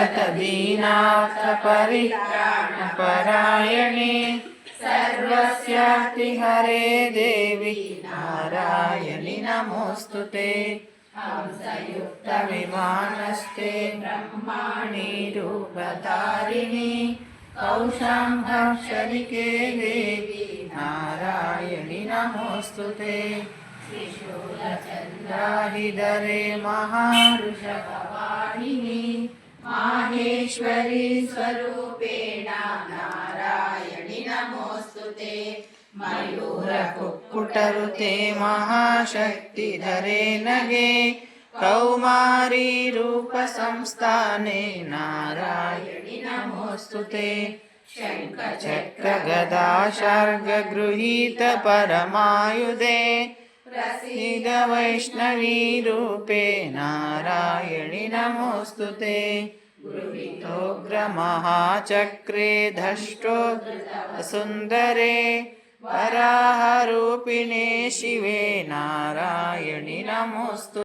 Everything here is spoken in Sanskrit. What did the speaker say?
सन्तदीनाथपरित्राणपरायणे सर्वस्यापि हरे देवि नारायणि नमोऽस्तु ते हंसयुक्तविमानस्ते ब्रह्माणि रूपधारिणि कौशाम्भक्षरिके देवी नारायणि नमोऽस्तु ते त्रिशूलचन्द्राहिधरे महाऋषभवाहिनी माहेश्वरी स्वरूपेण नारायणि नमोऽस्तु ते। मयूरकुक्कुटरुते महाशक्तिधरे नगे। कौमारी रूपसंस्थाने नारायणि नमोऽस्तु ते। शङ्खचक्रगदा शर्गगृहीत परमायुधे प्रसीद वैष्णवीरूपे नारायणि नमोऽस्तु ते गृहीतोग्रमहाचक्रे धष्टो सुन्दरे वराहरूपिणे शिवे नारायणि नमोऽस्तु